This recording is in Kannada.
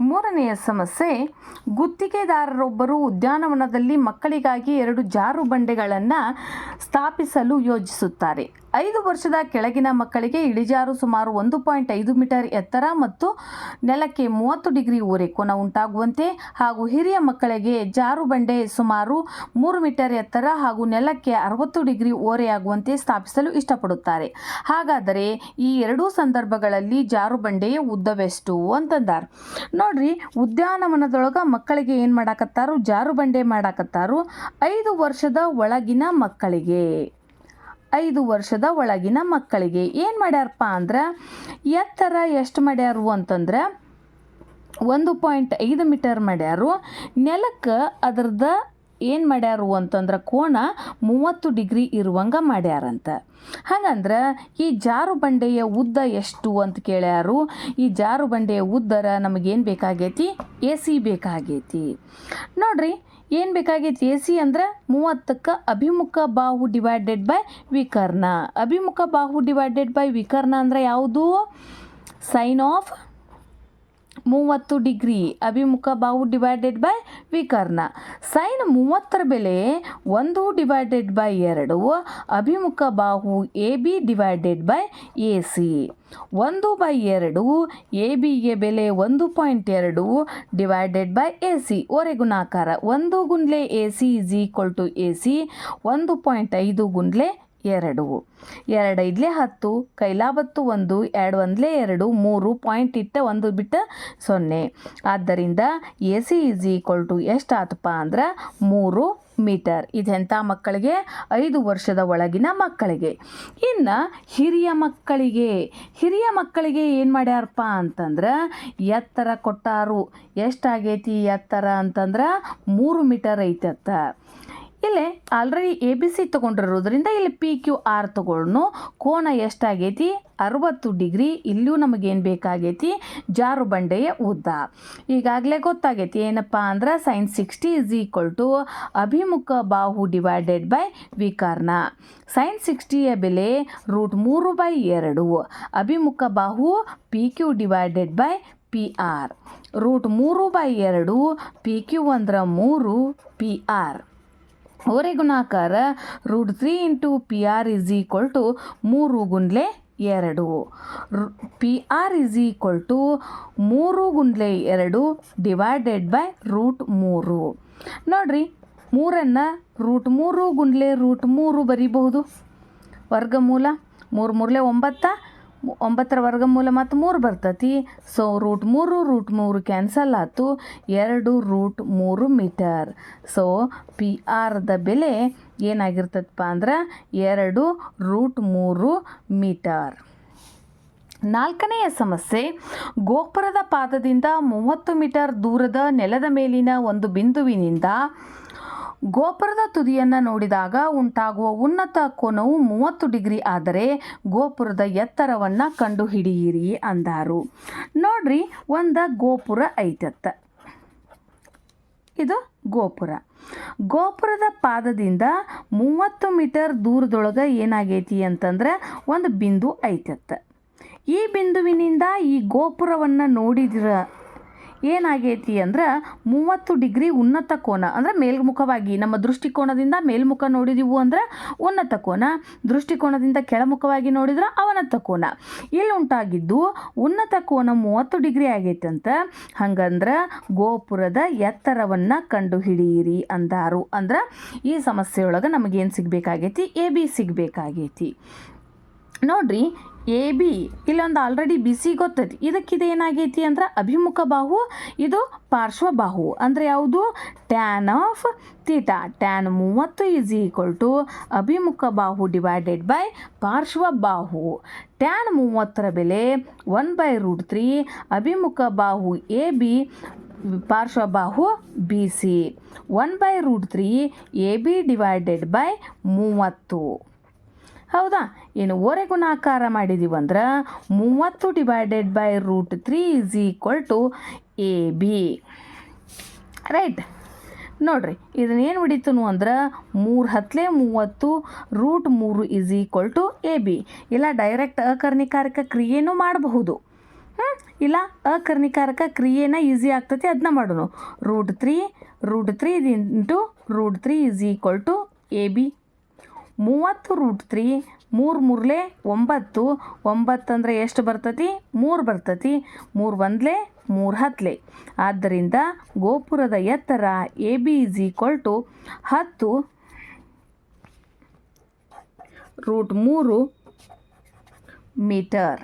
ಮೂರನೆಯ ಸಮಸ್ಯೆ ಗುತ್ತಿಗೆದಾರರೊಬ್ಬರು ಉದ್ಯಾನವನದಲ್ಲಿ ಮಕ್ಕಳಿಗಾಗಿ ಎರಡು ಜಾರು ಬಂಡೆಗಳನ್ನು ಸ್ಥಾಪಿಸಲು ಯೋಜಿಸುತ್ತಾರೆ. ಐದು ವರ್ಷದ ಕೆಳಗಿನ ಮಕ್ಕಳಿಗೆ ಇಳಿಜಾರು ಸುಮಾರು ಒಂದು ಪಾಯಿಂಟ್ ಐದು ಮೀಟರ್ ಎತ್ತರ ಮತ್ತು ನೆಲಕ್ಕೆ ಮೂವತ್ತು ಡಿಗ್ರಿ ಓರೆಕೋನ ಉಂಟಾಗುವಂತೆ ಹಾಗೂ ಹಿರಿಯ ಮಕ್ಕಳಿಗೆ ಜಾರು ಬಂಡೆ ಸುಮಾರು ಮೂರು ಮೀಟರ್ ಎತ್ತರ ಹಾಗೂ ನೆಲಕ್ಕೆ ಅರವತ್ತು ಡಿಗ್ರಿ ಓರೆಯಾಗುವಂತೆ ಸ್ಥಾಪಿಸಲು ಇಷ್ಟಪಡುತ್ತಾರೆ. ಹಾಗಾದರೆ ಈ ಎರಡೂ ಸಂದರ್ಭಗಳಲ್ಲಿ ಜಾರು ಬಂಡೆಯ ಉದ್ದವೆಷ್ಟು ಅಂತಂದಾರ. ನೋಡ್ರಿ, ಉದ್ಯಾನವನದೊಳಗೆ ಮಕ್ಕಳಿಗೆ ಏನು ಮಾಡಾಕತ್ತಾರು? ಜಾರು ಬಂಡೆ ಮಾಡಾಕತ್ತಾರು ಐದು ವರ್ಷದ ಒಳಗಿನ ಮಕ್ಕಳಿಗೆ. ಐದು ವರ್ಷದ ಒಳಗಿನ ಮಕ್ಕಳಿಗೆ ಏನು ಮಾಡ್ಯಾರಪ್ಪ ಅಂದ್ರೆ, ಎತ್ತರ ಎಷ್ಟು ಮಾಡ್ಯಾರು ಅಂತಂದ್ರೆ, ಒಂದು ಪಾಯಿಂಟ್ ಐದು ಮೀಟರ್ ಮಾಡ್ಯಾರು. ನೆಲಕ್ಕೆ ಅದರದ ಏನು ಮಾಡ್ಯಾರು ಅಂತಂದ್ರೆ ಕೋಣ ಮೂವತ್ತು ಡಿಗ್ರಿ ಇರುವಂಗ ಮಾಡ್ಯಾರಂತ. ಹಾಗಂದ್ರೆ ಈ ಜಾರು ಬಂಡೆಯ ಉದ್ದ ಎಷ್ಟು ಅಂತ ಕೇಳ್ಯಾರು. ಈ ಜಾರು ಬಂಡೆಯ ಉದ್ದರ ನಮಗೇನು ಬೇಕಾಗೈತಿ? ಎ ಸಿ ಬೇಕಾಗೈತಿ. ನೋಡ್ರಿ ಏನು ಬೇಕಾಗೈತಿ ಎ ಸಿ ಅಂದ್ರೆ ಮೂವತ್ತಕ್ಕೆ ಅಭಿಮುಖ ಬಾಹು ಡಿವೈಡೆಡ್ ಬೈ ವಿಕರ್ಣ. ಅಭಿಮುಖ ಬಾಹು ಡಿವೈಡೆಡ್ ಬೈ ವಿಕರ್ಣ ಅಂದರೆ ಯಾವುದು? ಸೈನ್ ಆಫ್ ಮೂವತ್ತು ಡಿಗ್ರಿ ಅಭಿಮುಖ ಬಾಹು ಡಿವೈಡೆಡ್ ಬೈ ವಿಕರ್ಣ. ಸೈನ್ ಮೂವತ್ತರ ಬೆಲೆ ಒಂದು ಡಿವೈಡೆಡ್ ಬೈ ಎರಡು, ಅಭಿಮುಖ ಬಾಹು A B divided by A C ಒಂದು ಬೈ ಎರಡು ಎ ಬಿಗೆ ಬೆಲೆ ಒಂದು ಪಾಯಿಂಟ್ ಎರಡು ಡಿವೈಡೆಡ್ ಬೈ ಎ ಸಿ ಒರೆ ಗುಣಾಕಾರ, ಒಂದು ಗುಂಡ್ಲೆ A C is equal to A C ಒಂದು ಪಾಯಿಂಟ್ ಐದು ಗುಂಡ್ಲೆ ಎರಡು. ಎರಡು ಐದ್ಲೆ ಹತ್ತು, ಕೈಲಾಬತ್ತು ಒಂದು, ಎರಡು ಒಂದ್ಲೆ ಎರಡು, ಮೂರು ಪಾಯಿಂಟ್ ಇಟ್ಟ ಒಂದು ಬಿಟ್ಟ ಸೊನ್ನೆ. ಆದ್ದರಿಂದ A C is equal to ಎಷ್ಟು ಆತಪ್ಪ ಅಂದ್ರೆ ಮೂರು ಮೀಟರ್. ಇದೆಂಥ ಮಕ್ಕಳಿಗೆ? ಐದು ವರ್ಷದ ಒಳಗಿನ ಮಕ್ಕಳಿಗೆ. ಇನ್ನು ಹಿರಿಯ ಮಕ್ಕಳಿಗೆ. ಹಿರಿಯ ಮಕ್ಕಳಿಗೆ ಏನು ಮಾಡ್ಯಾರಪ್ಪ ಅಂತಂದ್ರೆ ಎತ್ತರ ಕೊಟ್ಟಾರು. ಎಷ್ಟಾಗೈತಿ ಎತ್ತರ ಅಂತಂದ್ರೆ ಮೂರು ಮೀಟರ್ ಐತತ್ತ. ಇಲ್ಲಿ ಆಲ್ರೆಡಿ ಎ ಬಿ ಸಿ ತೊಗೊಂಡಿರೋದ್ರಿಂದ ಇಲ್ಲಿ ಪಿ ಕ್ಯೂ ಆರ್ ತೊಗೊಂಡು ಕೋನ ಎಷ್ಟಾಗೈತಿ? ಅರವತ್ತು ಡಿಗ್ರಿ. ಇಲ್ಲೂ ನಮಗೇನು ಬೇಕಾಗೈತಿ? ಜಾರು ಬಂಡೆಯ ಉದ್ದ. ಈಗಾಗಲೇ ಗೊತ್ತಾಗೈತಿ ಏನಪ್ಪ ಅಂದ್ರೆ sine sixty is equal to ಅಭಿಮುಖ ಬಾಹು ಡಿವೈಡೆಡ್ ಬೈ ವಿಕರ್ಣ. ಸೈನ್ ಸಿಕ್ಸ್ಟಿಯ ಬೆಲೆ ರೂಟ್ ಮೂರು ಬೈ ಎರಡು. ಅಭಿಮುಖ ಬಾಹು P Q divided by P R root ಮೂರು ಬೈ ಎರಡು ಪಿ ಕ್ಯೂ ಅಂದ್ರೆ ಮೂರು ಪಿ ಆರ್ ಓರೆ ಗುಣಾಕಾರ root three into P R is equal to ಮೂರು ಗುಂಡ್ಲೆ ಎರಡು. P R is equal to ಮೂರು ಗುಂಡ್ಲೆ ಎರಡು ಡಿವೈಡೆಡ್ ಬೈ ರೂಟ್ ಮೂರು. ನೋಡ್ರಿ, ಮೂರನ್ನು ರೂಟ್ ಮೂರು ಗುಂಡ್ಲೆ ರೂಟ್ ಮೂರು ಬರೀಬಹುದು. ವರ್ಗಮೂಲ ಮೂರು ಮೂರಲೆ ಒಂಬತ್ತ ಒಂಬತ್ತರ ವರ್ಗಮೂಲ ಮತ್ತು ಮೂರು ಬರ್ತತಿ. ಸೊ ರೂಟ್ ಮೂರು ರೂಟ್ ಮೂರು ಕ್ಯಾನ್ಸಲ್ ಆಯ್ತು ಎರಡು ರೂಟ್ ಮೂರು ಮೀಟರ್ ಸೊ ಪಿ ಆರ್ದ ಬೆಲೆ ಏನಾಗಿರ್ತದಪ್ಪ ಅಂದ್ರೆ ಎರಡು ರೂಟ್ ಮೂರು ಮೀಟರ್ ನಾಲ್ಕನೆಯ ಸಮಸ್ಯೆ, ಗೋಪುರದ ಪಾದದಿಂದ ಮೂವತ್ತು ಮೀಟರ್ ದೂರದ ನೆಲದ ಮೇಲಿನ ಒಂದು ಬಿಂದುವಿನಿಂದ ಗೋಪುರದ ತುದಿಯನ್ನು ನೋಡಿದಾಗ ಉಂಟಾಗುವ ಉನ್ನತ ಕೋನವು ಮೂವತ್ತು ಡಿಗ್ರಿ ಆದರೆ ಗೋಪುರದ ಎತ್ತರವನ್ನು ಕಂಡುಹಿಡಿಯಿರಿ ಅಂದಾರು. ನೋಡ್ರಿ, ಒಂದು ಗೋಪುರ ಐತತ್ತ. ಇದು ಗೋಪುರ. ಗೋಪುರದ ಪಾದದಿಂದ ಮೂವತ್ತು ಮೀಟರ್ ದೂರದೊಳಗೆ ಏನಾಗೈತಿ ಅಂತಂದ್ರೆ ಒಂದು ಬಿಂದು ಐತತ್ತ. ಈ ಬಿಂದುವಿನಿಂದ ಈ ಗೋಪುರವನ್ನು ನೋಡಿದ್ರ ಏನಾಗೈತಿ ಅಂದ್ರೆ ಮೂವತ್ತು ಡಿಗ್ರಿ ಉನ್ನತ ಕೋನ, ಅಂದರೆ ಮೇಲ್ಮುಖವಾಗಿ, ನಮ್ಮ ದೃಷ್ಟಿಕೋನದಿಂದ ಮೇಲ್ಮುಖ ನೋಡಿದೀವು ಅಂದ್ರೆ ಉನ್ನತ ಕೋನ, ದೃಷ್ಟಿಕೋನದಿಂದ ಕೆಳಮುಖವಾಗಿ ನೋಡಿದ್ರೆ ಅವನತ ಕೋನ. ಇಲ್ಲಿ ಉಂಟಾಗಿದ್ದು ಉನ್ನತ ಕೋನ ಮೂವತ್ತು ಡಿಗ್ರಿ ಆಗೈತಂತ, ಹಂಗಂದ್ರೆ ಗೋಪುರದ ಎತ್ತರವನ್ನು ಕಂಡುಹಿಡಿಯಿರಿ ಅಂದಾರು. ಅಂದ್ರೆ ಈ ಸಮಸ್ಯೆಯೊಳಗೆ ನಮಗೇನು ಸಿಗಬೇಕಾಗೈತಿ? ಎ ಬಿ ಸಿಗಬೇಕಾಗೈತಿ. ನೋಡ್ರಿ ಎ ಬಿ, ಇಲ್ಲೊಂದು ಆಲ್ರೆಡಿ ಬಿ ಸಿ ಗೊತ್ತೈತಿ ಇದಕ್ಕಿದು ಏನಾಗೈತಿ ಅಂದ್ರೆ ಅಭಿಮುಖ ಬಾಹು, ಇದು ಪಾರ್ಶ್ವಬಾಹು ಅಂದರೆ ಯಾವುದು? ಟ್ಯಾನ್ ಆಫ್ ತೀಟಾ ಟ್ಯಾನ್ ಮೂವತ್ತು ಈಸ್ ಈಕ್ವಲ್ ಟು ಅಭಿಮುಖ ಬಾಹು ಡಿವೈಡೆಡ್ ಬೈ ಪಾರ್ಶ್ವ ಬಾಹು. ಟ್ಯಾನ್ ಮೂವತ್ತರ ಬೆಲೆ ಒನ್ ಬೈ ರೂಟ್ ತ್ರೀ ಅಭಿಮುಖ ಬಾಹು A B ಪಾರ್ಶ್ವಬಾಹು B C. One by root three A B divided by ಮೂವತ್ತು. ಹೌದಾ? ಏನು ಓರೆ ಗುಣಾಕಾರ ಮಾಡಿದೀವಂದ್ರೆ ಮೂವತ್ತು divided by root three is equal to A B right ನೋಡ್ರಿ ಇದನ್ನೇನು ಹಿಡಿತನು ಅಂದ್ರೆ ಮೂರು ಹತ್ತಲೆ ಮೂವತ್ತು ರೂಟ್ ಮೂರು is equal to A B ಇಲ್ಲ ಡೈರೆಕ್ಟ್ ಅಕರ್ಣಿಕಾರಕ ಕ್ರಿಯೆನೂ ಮಾಡಬಹುದು. ಹ್ಞೂ ಇಲ್ಲ ಅಕರ್ಣಿಕಾರಕ ಕ್ರಿಯೆನ ಈಸಿ ಆಗ್ತೈತಿ ಅದನ್ನ ಮಾಡೋಣ root three root three into root three is equal to A B ಮೂವತ್ತು ರೂಟ್ ತ್ರೀ ಮೂರು ಮೂರಲೆ ಒಂಬತ್ತು ಒಂಬತ್ತು ಅಂದರೆ ಎಷ್ಟು ಬರ್ತತಿ? ಮೂರು ಬರ್ತತಿ. ಮೂರು ಒಂದ್ಲೆ, ಮೂರು ಹತ್ತಲೆ ಆದ್ದರಿಂದ ಗೋಪುರದ ಎತ್ತರ A B is equal to ಹತ್ತು ರೂಟ್ ಮೂರು ಮೀಟರ್